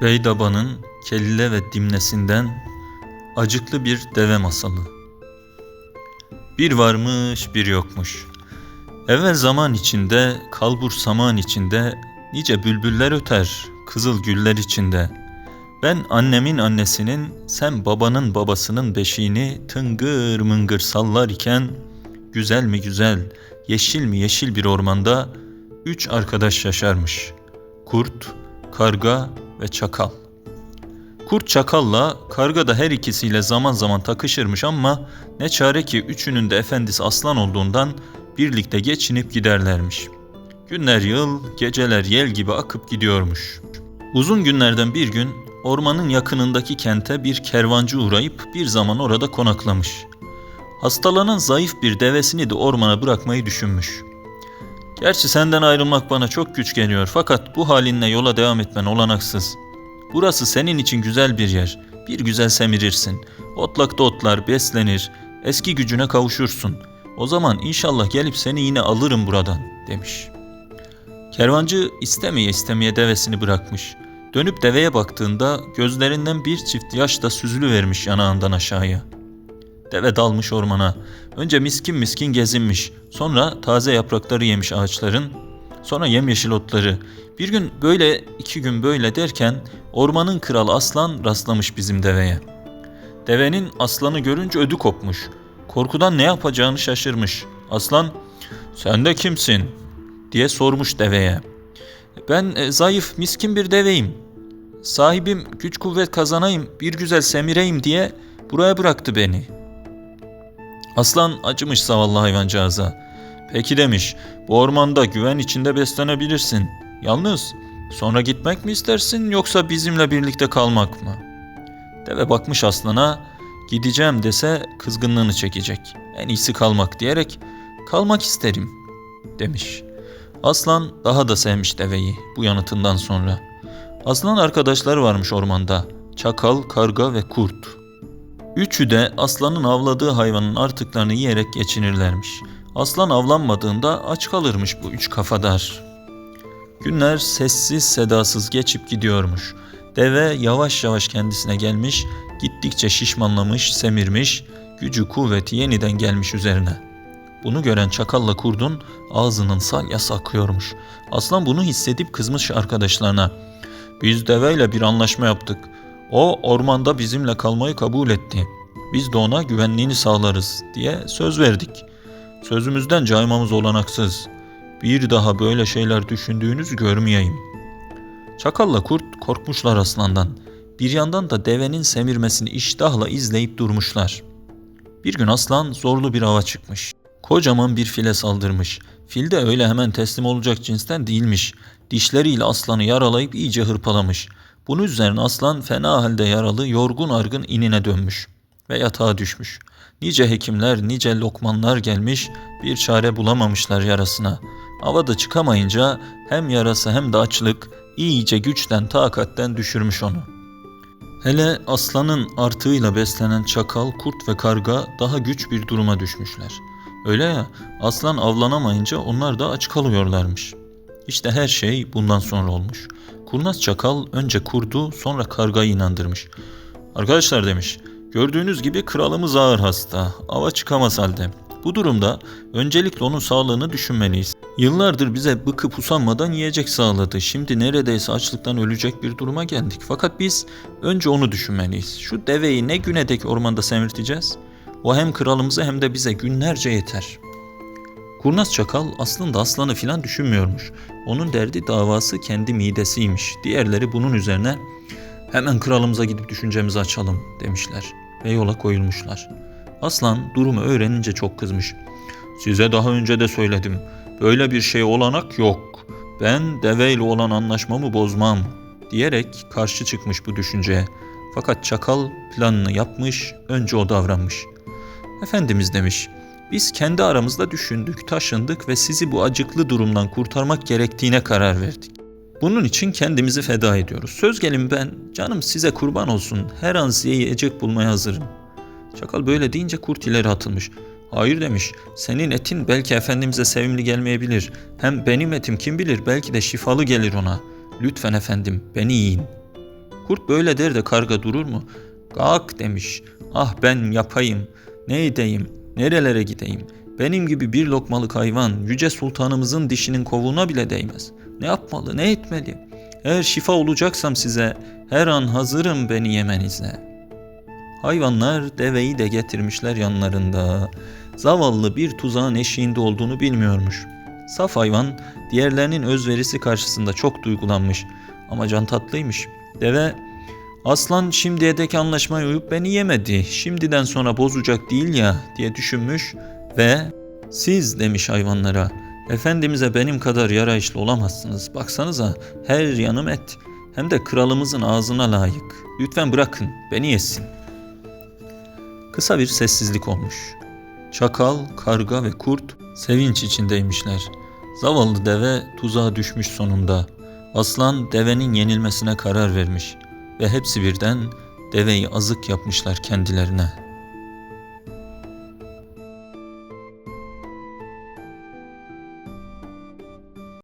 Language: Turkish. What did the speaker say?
Beydaba'nın kelle ve dimnesinden acıklı bir deve masalı. Bir varmış bir yokmuş. Evvel zaman içinde, kalbur saman içinde, nice bülbüller öter, kızıl güller içinde. Ben annemin annesinin, sen babanın babasının beşiğini tıngır mıngır sallar iken, güzel mi güzel, yeşil mi yeşil bir ormanda üç arkadaş yaşarmış. Kurt, karga ve çakal. Kurt çakalla karga da her ikisiyle zaman zaman takışırmış ama ne çare ki üçünün de efendisi aslan olduğundan birlikte geçinip giderlermiş. Günler yıl, geceler yel gibi akıp gidiyormuş. Uzun günlerden bir gün ormanın yakınındaki kente bir kervancı uğrayıp bir zaman orada konaklamış. Hastalanan zayıf bir devesini de ormana bırakmayı düşünmüş. Gerçi senden ayrılmak bana çok güç geliyor fakat bu halinle yola devam etmen olanaksız. Burası senin için güzel bir yer. Bir güzel semirirsin. Otlakta otlar beslenir. Eski gücüne kavuşursun. O zaman inşallah gelip seni yine alırım buradan demiş. Kervancı istemeye istemeye devesini bırakmış. Dönüp deveye baktığında gözlerinden bir çift yaş da süzülü vermiş yanağından aşağıya. Deve dalmış ormana. Önce miskin miskin gezinmiş. Sonra taze yaprakları yemiş ağaçların. Sonra yemyeşil otları. Bir gün böyle, iki gün böyle derken ormanın kralı aslan rastlamış bizim deveye. Devenin aslanı görünce ödü kopmuş. Korkudan ne yapacağını şaşırmış. Aslan, sen de kimsin? diye sormuş deveye. Ben e, zayıf, miskin bir deveyim. Sahibim güç kuvvet kazanayım, bir güzel semireyim diye buraya bıraktı beni. Aslan acımış zavallı hayvancağıza. Peki demiş, bu ormanda güven içinde beslenebilirsin. Yalnız sonra gitmek mi istersin yoksa bizimle birlikte kalmak mı? Deve bakmış aslana, gideceğim dese kızgınlığını çekecek. En iyisi kalmak diyerek, kalmak isterim demiş. Aslan daha da sevmiş deveyi bu yanıtından sonra. Aslan arkadaşları varmış ormanda. Çakal, karga ve kurt. Üçü de aslanın avladığı hayvanın artıklarını yiyerek geçinirlermiş. Aslan avlanmadığında aç kalırmış bu üç kafadar. Günler sessiz sedasız geçip gidiyormuş. Deve yavaş yavaş kendisine gelmiş, gittikçe şişmanlamış, semirmiş, gücü kuvveti yeniden gelmiş üzerine. Bunu gören çakalla kurdun ağzının salyası akıyormuş. Aslan bunu hissedip kızmış arkadaşlarına. Biz deveyle bir anlaşma yaptık. O ormanda bizimle kalmayı kabul etti. Biz de ona güvenliğini sağlarız diye söz verdik. Sözümüzden caymamız olanaksız. Bir daha böyle şeyler düşündüğünüzü görmeyeyim. Çakalla kurt korkmuşlar aslandan. Bir yandan da devenin semirmesini iştahla izleyip durmuşlar. Bir gün aslan zorlu bir ava çıkmış. Kocaman bir file saldırmış. Fil de öyle hemen teslim olacak cinsten değilmiş. Dişleriyle aslanı yaralayıp iyice hırpalamış. Bunun üzerine aslan fena halde yaralı, yorgun argın inine dönmüş ve yatağa düşmüş. Nice hekimler, nice lokmanlar gelmiş, bir çare bulamamışlar yarasına. Havada çıkamayınca hem yarası hem de açlık iyice güçten, takatten düşürmüş onu. Hele aslanın artığıyla beslenen çakal, kurt ve karga daha güç bir duruma düşmüşler. Öyle ya, aslan avlanamayınca onlar da aç kalıyorlarmış. İşte her şey bundan sonra olmuş. Kurnaz çakal önce kurdu sonra kargayı inandırmış. Arkadaşlar demiş, gördüğünüz gibi kralımız ağır hasta, ava çıkamaz halde. Bu durumda öncelikle onun sağlığını düşünmeliyiz. Yıllardır bize bıkıp usanmadan yiyecek sağladı. Şimdi neredeyse açlıktan ölecek bir duruma geldik. Fakat biz önce onu düşünmeliyiz. Şu deveyi ne güne dek ormanda semirteceğiz? O hem kralımıza hem de bize günlerce yeter. Kurnaz çakal aslında aslanı filan düşünmüyormuş. Onun derdi davası kendi midesiymiş. Diğerleri bunun üzerine hemen kralımıza gidip düşüncemizi açalım demişler ve yola koyulmuşlar. Aslan durumu öğrenince çok kızmış. Size daha önce de söyledim. Böyle bir şey olanak yok. Ben deveyle olan anlaşmamı bozmam diyerek karşı çıkmış bu düşünceye. Fakat çakal planını yapmış, önce o davranmış. Efendimiz demiş, biz kendi aramızda düşündük, taşındık ve sizi bu acıklı durumdan kurtarmak gerektiğine karar verdik. Bunun için kendimizi feda ediyoruz. Söz gelin ben, canım size kurban olsun, her an size yiyecek bulmaya hazırım. Çakal böyle deyince kurt ileri atılmış. Hayır demiş, senin etin belki Efendimiz'e sevimli gelmeyebilir. Hem benim etim kim bilir belki de şifalı gelir ona. Lütfen efendim, beni yiyin. Kurt böyle der de karga durur mu? Kalk demiş. Ah ben yapayım. Ne edeyim? Nerelere gideyim? Benim gibi bir lokmalık hayvan yüce sultanımızın dişinin kovuğuna bile değmez. Ne yapmalı, ne etmeli? Eğer şifa olacaksam size her an hazırım beni yemenize. Hayvanlar deveyi de getirmişler yanlarında. Zavallı bir tuzağın eşiğinde olduğunu bilmiyormuş. Saf hayvan diğerlerinin özverisi karşısında çok duygulanmış. Ama can tatlıymış. Deve Aslan şimdiye dek anlaşmaya uyup beni yemedi. Şimdiden sonra bozacak değil ya diye düşünmüş ve siz demiş hayvanlara. Efendimiz'e benim kadar yarayışlı olamazsınız. Baksanıza her yanım et. Hem de kralımızın ağzına layık. Lütfen bırakın beni yesin. Kısa bir sessizlik olmuş. Çakal, karga ve kurt sevinç içindeymişler. Zavallı deve tuzağa düşmüş sonunda. Aslan devenin yenilmesine karar vermiş ve hepsi birden deveyi azık yapmışlar kendilerine.''